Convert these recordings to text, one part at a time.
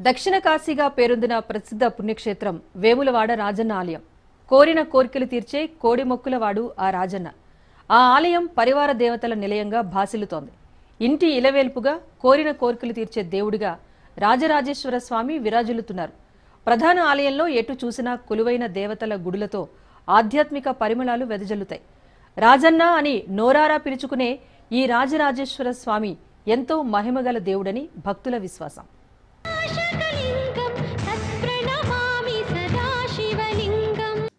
దక్షిణ కాశీగా పేరొందిన ప్రసిద్ధ పుణ్యక్షేత్రం వేములవాడ రాజన్న ఆలయం. కోరిన కోరికలు తీర్చే కోడి మొక్కులవాడు ఆ రాజన్న. ఆ ఆలయం పరివార దేవతల నిలయంగా భాసిల్లుతోంది. ఇంటి ఇలవేల్పుగా కోరిన కోరికలు తీర్చే దేవుడిగా రాజరాజేశ్వర స్వామి విరాజిల్లుతున్నారు. ప్రధాన ఆలయంలో ఎటు చూసినా కొలువైన దేవతల గుడులతో ఆధ్యాత్మిక పరిమళాలు వెదజల్లుతాయి. రాజన్న అని నోరారా పిలుచుకునే ఈ రాజరాజేశ్వర స్వామి ఎంతో మహిమగల దేవుడని భక్తుల విశ్వాసం.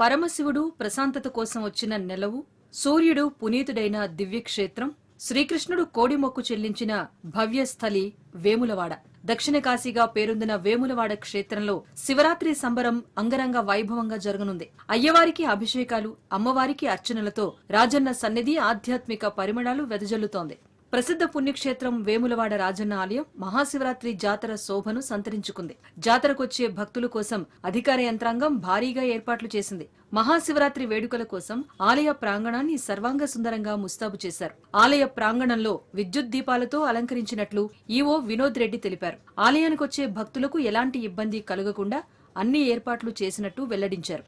పరమశివుడు ప్రశాంతత కోసం వచ్చిన నెలవు సూర్యుడు పునీతుడైన దివ్యక్షేత్రం శ్రీకృష్ణుడు కోడిమొక్కు చెల్లించిన భవ్యస్థలి వేములవాడ. దక్షిణ కాశీగా పేరొందిన వేములవాడ క్షేత్రంలో శివరాత్రి సంబరం అంగరంగ వైభవంగా జరగనుంది. అయ్యవారికి అభిషేకాలు అమ్మవారికి అర్చనలతో రాజన్న సన్నిధి ఆధ్యాత్మిక పరిమళాలు వెదజల్లుతోంది. ప్రసిద్ధ పుణ్యక్షేత్రం వేములవాడ రాజన్న ఆలయం మహాశివరాత్రి జాతర శోభను సంతరించుకుంది. జాతరకొచ్చే భక్తుల కోసం అధికార యంత్రాంగం భారీగా ఏర్పాట్లు చేసింది. మహాశివరాత్రి వేడుకల కోసం ఆలయ ప్రాంగణాన్ని సర్వాంగ సుందరంగా ముస్తాబు చేశారు. ఆలయ ప్రాంగణంలో విద్యుత్ దీపాలతో అలంకరించినట్లు ఈవో వినోద్ రెడ్డి తెలిపారు. ఆలయానికొచ్చే భక్తులకు ఎలాంటి ఇబ్బంది కలగకుండా అన్ని ఏర్పాట్లు చేసినట్టు వెల్లడించారు.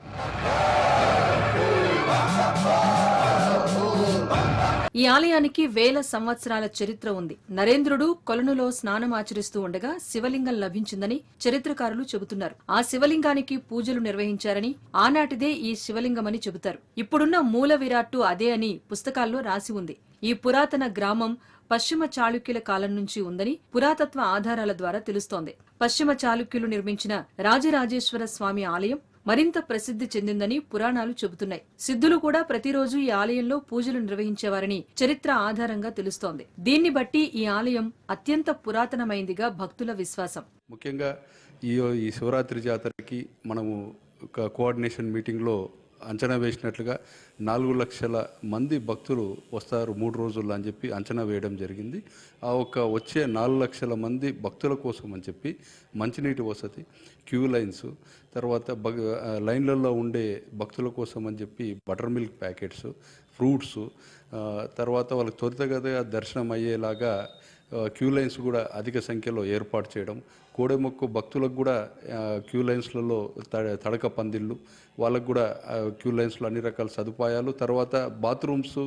ఈ ఆలయానికి వేల సంవత్సరాల చరిత్ర ఉంది. నరేంద్రుడు కొలనులో స్నానం ఆచరిస్తూ ఉండగా శివలింగం లభించిందని చరిత్రకారులు చెబుతున్నారు. ఆ శివలింగానికి పూజలు నిర్వహించారని ఆనాటిదే ఈ శివలింగమని చెబుతారు. ఇప్పుడున్న మూల విరాట్టు అదే అని పుస్తకాల్లో రాసి ఉంది. ఈ పురాతన గ్రామం పశ్చిమ చాళుక్యుల కాలం నుంచి ఉందని పురాతత్వ ఆధారాల ద్వారా తెలుస్తోంది. పశ్చిమ చాళుక్యులు నిర్మించిన రాజరాజేశ్వర స్వామి ఆలయం మరింత ప్రసిద్ధి చెందిందని పురాణాలు చెబుతున్నాయి. సిద్ధులు కూడా ప్రతిరోజు ఈ ఆలయంలో పూజలు నిర్వహించేవారని చరిత్ర ఆధారంగా తెలుస్తోంది. దీన్ని బట్టి ఈ ఆలయం అత్యంత పురాతనమైందిగా భక్తుల విశ్వాసం. ముఖ్యంగా ఈ ఈ శివరాత్రి జాతరకి మనము ఒక కోఆర్డినేషన్ మీటింగ్లో అంచనా వేసినట్లుగా నాలుగు లక్షల మంది భక్తులు వస్తారు మూడు రోజుల్లో అని చెప్పి అంచనా వేయడం జరిగింది. ఆ ఒక్క వచ్చే నాలుగు లక్షల మంది భక్తుల కోసం అని చెప్పి మంచినీటి వసతి క్యూ లైన్స్ తర్వాత బగ లైన్లలో ఉండే భక్తుల కోసం అని చెప్పి బటర్ మిల్క్ ప్యాకెట్స్ ఫ్రూట్స్ తర్వాత వాళ్ళకి త్వరితగతిగా దర్శనం అయ్యేలాగా క్యూ లైన్స్ కూడా అధిక సంఖ్యలో ఏర్పాటు చేయడం కోడెమొక్కు భక్తులకు కూడా క్యూ లైన్స్లలో తడ తడక పందిళ్ళు వాళ్ళకు కూడా క్యూ లైన్స్లో అన్ని రకాల సదుపాయాలు తర్వాత బాత్రూమ్స్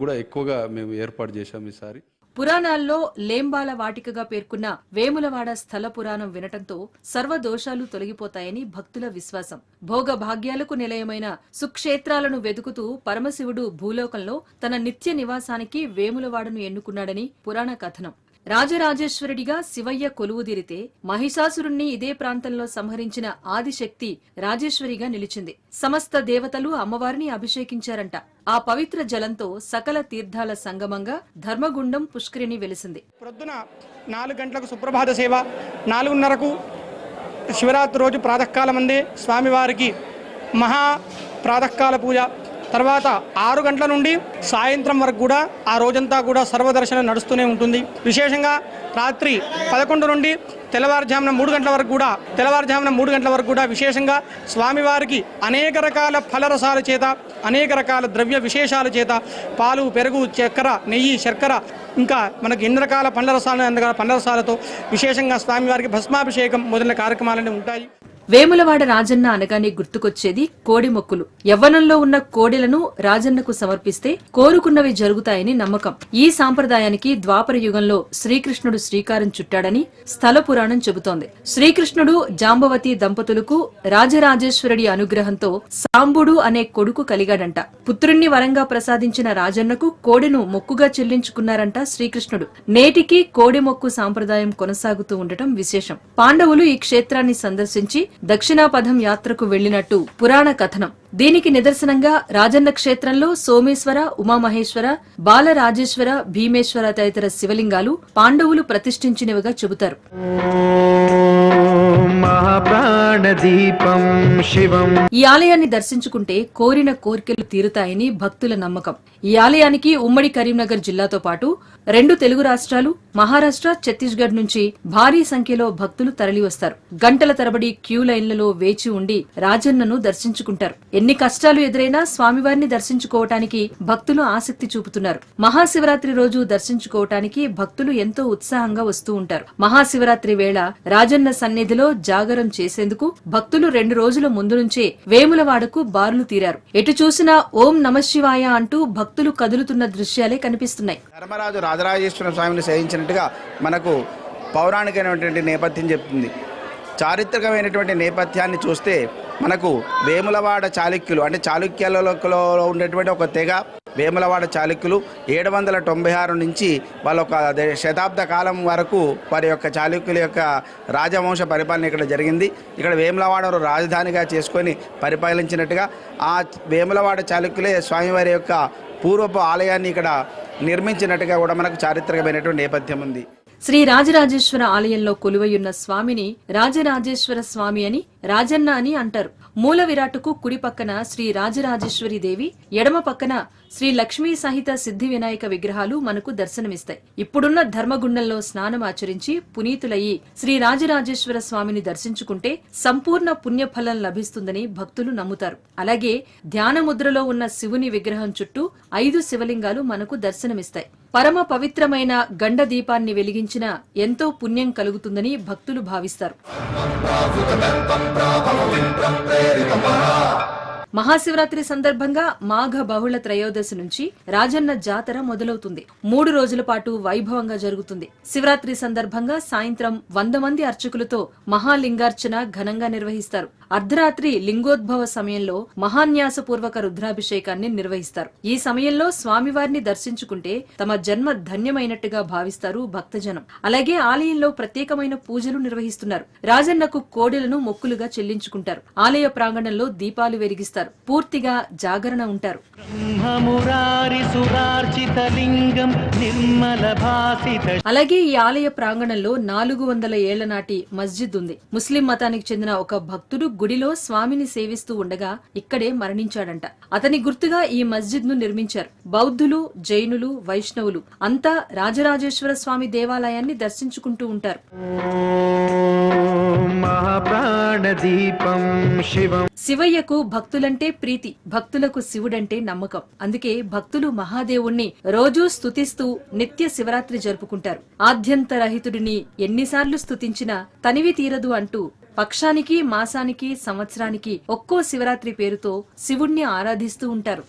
కూడా ఎక్కువగా మేము ఏర్పాటు చేశాం ఈసారి. పురాణాల్లో లేంబాల వాటికగా పేర్కొన్న వేములవాడ స్థల పురాణం వినటంతో సర్వ దోషాలు తొలగిపోతాయని భక్తుల విశ్వాసం. భోగ భాగ్యాలకు నిలయమైన సుక్షేత్రాలను వెతుకుతూ పరమశివుడు భూలోకంలో తన నిత్య నివాసానికి వేములవాడను ఎన్నుకున్నాడని పురాణ కథనం. రాజరాజేశ్వరుడిగా శివయ్య కొలువుదీరితే మహిషాసురుణ్ణి ఇదే ప్రాంతంలో సంహరించిన ఆదిశక్తి రాజేశ్వరిగా నిలిచింది. సమస్త దేవతలు అమ్మవారిని అభిషేకించారంట. ఆ పవిత్ర జలంతో సకల తీర్థాల సంగమంగా ధర్మగుండం పుష్కరిణి వెలిసింది. ప్రొద్దున నాలుగు గంటలకు సుప్రభాత సేవ నాలుగున్నరకు శివరాత్రి రోజు ప్రాతకాలం అందే స్వామివారికి మహా ప్రాతకాల పూజ తర్వాత ఆరు గంటల నుండి సాయంత్రం వరకు కూడా ఆ రోజంతా కూడా సర్వదర్శనం నడుస్తూనే ఉంటుంది. విశేషంగా రాత్రి పదకొండు నుండి తెల్లవారుజామున మూడు గంటల వరకు కూడా తెల్లవారుజామున మూడు గంటల వరకు కూడా విశేషంగా స్వామివారికి అనేక రకాల ఫలరసాల చేత అనేక రకాల ద్రవ్య విశేషాల చేత పాలు పెరుగు చక్కెర నెయ్యి శర్కర ఇంకా మనకి ఎన్ని రకాల పండ్ల రసాలు ఎన్ని రకాల పండ్ల రసాలతో విశేషంగా స్వామివారికి భస్మాభిషేకం మొదలైన కార్యక్రమాలన్నీ ఉంటాయి. వేములవాడ రాజన్న అనగానే గుర్తుకొచ్చేది కోడి మొక్కులు. యవ్వనంలో ఉన్న కోడెలను రాజన్నకు సమర్పిస్తే కోరుకున్నవి జరుగుతాయని నమ్మకం. ఈ సాంప్రదాయానికి ద్వాపర యుగంలో శ్రీకృష్ణుడు శ్రీకారం చుట్టాడని స్థల పురాణం చెబుతోంది. శ్రీకృష్ణుడు జాంబవతి దంపతులకు రాజరాజేశ్వరుడి అనుగ్రహంతో సాంబుడు అనే కొడుకు కలిగాడంట. పుత్రుణ్ణి వరంగా ప్రసాదించిన రాజన్నకు కోడెను మొక్కుగా చెల్లించుకున్నారంట శ్రీకృష్ణుడు. నేటికి కోడి మొక్కు సాంప్రదాయం కొనసాగుతూ ఉండటం విశేషం. పాండవులు ఈ క్షేత్రాన్ని సందర్శించి దక్షిణాపథం యాత్రకు వెళ్ళినట్టు పురాణ కథనం. దీనికి నిదర్శనంగా రాజన్న క్షేత్రంలో సోమేశ్వర ఉమామహేశ్వర బాలరాజేశ్వర భీమేశ్వర తదితర శివలింగాలు పాండవులు ప్రతిష్ఠించినవిగా చెబుతారు. మహాప్రాణదీపం శివం. ఈ ఆలయాన్ని దర్శించుకుంటే కోరిన కోరికలు తీరుతాయని భక్తుల నమ్మకం. ఈ ఆలయానికి ఉమ్మడి కరీంనగర్ జిల్లాతో పాటు రెండు తెలుగు రాష్ట్రాలు మహారాష్ట్ర ఛత్తీస్గఢ్ నుంచి భారీ సంఖ్యలో భక్తులు తరలివస్తారు. గంటల తరబడి క్యూ లైన్లలో వేచి ఉండి రాజన్నను దర్శించుకుంటారు. ఎన్ని కష్టాలు ఎదురైనా స్వామివారిని దర్శించుకోవటానికి భక్తులు ఆసక్తి చూపుతున్నారు. మహాశివరాత్రి రోజు దర్శించుకోవటానికి భక్తులు ఎంతో ఉత్సాహంగా వస్తూ ఉంటారు. మహాశివరాత్రి వేళ రాజన్న సన్నిధిలో జాగ జాగరం చేసేందుకు భక్తులు రెండు రోజుల ముందు నుంచే వేములవాడకు బారులు తీరారు. ఎటు చూసినా ఓం నమశివాయ అంటూ భక్తులు కదులుతున్న దృశ్యాలే కనిపిస్తున్నాయి. ధర్మరాజు రాజరాజేశ్వర స్వామిని సేవించినట్టుగా మనకు పౌరాణికమైనటువంటి నేపథ్యం చెప్తుంది. చారిత్రకమైనటువంటి నేపథ్యాన్ని చూస్తే మనకు వేములవాడ చాళుక్యులు అంటే చాళుక్యాలలో ఉన్నటువంటి ఒక తెగ వేములవాడ చాళుక్యులు ఏడు వందల తొంభై ఆరు నుంచి వాళ్ళ ఒక శతాబ్ద కాలం వరకు వారి యొక్క చాళుక్యుల యొక్క రాజవంశ పరిపాలన ఇక్కడ జరిగింది. ఇక్కడ వేములవాడను రాజధానిగా చేసుకొని పరిపాలించినట్టుగా ఆ వేములవాడ చాళుక్యులే స్వామివారి యొక్క పూర్వపు ఆలయాన్ని ఇక్కడ నిర్మించినట్టుగా కూడా మనకు చారిత్రకమైనటువంటి నేపథ్యం ఉంది. శ్రీ రాజరాజేశ్వర ఆలయంలో కొలువయున్న స్వామిని రాజరాజేశ్వర స్వామి అని రాజన్న అని అంటారు. మూల విరాటుకు కుడి పక్కన శ్రీ రాజరాజేశ్వరి దేవి ఎడమ పక్కన శ్రీ లక్ష్మీ సహిత సిద్ధి వినాయక విగ్రహాలు మనకు దర్శనమిస్తాయి. ఇప్పుడున్న ధర్మగుండంలో స్నానం ఆచరించి పునీతులయ్యి శ్రీ రాజరాజేశ్వర స్వామిని దర్శించుకుంటే సంపూర్ణ పుణ్యఫలం లభిస్తుందని భక్తులు నమ్ముతారు. అలాగే ధ్యాన ముద్రలో ఉన్న శివుని విగ్రహం చుట్టూ ఐదు శివలింగాలు మనకు దర్శనమిస్తాయి. పరమ పవిత్రమైన గండ దీపాన్ని వెలిగించిన ఎంతో పుణ్యం కలుగుతుందని భక్తులు భావిస్తారు. మహాశివరాత్రి సందర్భంగా మాఘ బహుళ త్రయోదశి నుంచి రాజన్న జాతర మొదలవుతుంది. మూడు రోజుల పాటు వైభవంగా జరుగుతుంది. శివరాత్రి సందర్భంగా సాయంత్రం వంద మంది అర్చకులతో మహాలింగార్చన ఘనంగా నిర్వహిస్తారు. అర్ధరాత్రి లింగోద్భవ సమయంలో మహాన్యాసపూర్వక రుద్రాభిషేకాన్ని నిర్వహిస్తారు. ఈ సమయంలో స్వామివారిని దర్శించుకుంటే తమ జన్మ ధన్యమైనట్టుగా భావిస్తారు భక్తజనం. అలాగే ఆలయంలో ప్రత్యేకమైన పూజలు నిర్వహిస్తున్నారు. రాజన్నకు కోడెలను మొక్కులుగా చెల్లించుకుంటారు. ఆలయ ప్రాంగణంలో దీపాలు వెలిగిస్తారు. చేస్తారు. పూర్తిగా జాగరణ ఉంటారు. అలాగే ఈ ఆలయ ప్రాంగణంలో నాలుగు వందల ఏళ్ళ నాటి మస్జిద్ ఉంది. ముస్లిం మతానికి చెందిన ఒక భక్తుడు గుడిలో స్వామిని సేవిస్తూ ఉండగా ఇక్కడే మరణించాడంట. అతని గుర్తుగా ఈ మస్జిద్ను నిర్మించారు. బౌద్ధులు జైనులు వైష్ణవులు అంతా రాజరాజేశ్వర స్వామి దేవాలయాన్ని దర్శించుకుంటూ ఉంటారు. మహాప్రాణదీపం శివం. శివయ్యకు భక్తులంటే ప్రీతి భక్తులకు శివుడంటే నమ్మకం. అందుకే భక్తులు మహాదేవుణ్ణి రోజూ స్తుతిస్తూ నిత్య శివరాత్రి జరుపుకుంటారు. ఆద్యంతరహితుడిని ఎన్నిసార్లు స్తుతించినా తనివి తీరదు అంటూ పక్షానికి మాసానికి సంవత్సరానికి ఒక్కో శివరాత్రి పేరుతో శివుణ్ణి ఆరాధిస్తూ ఉంటారు.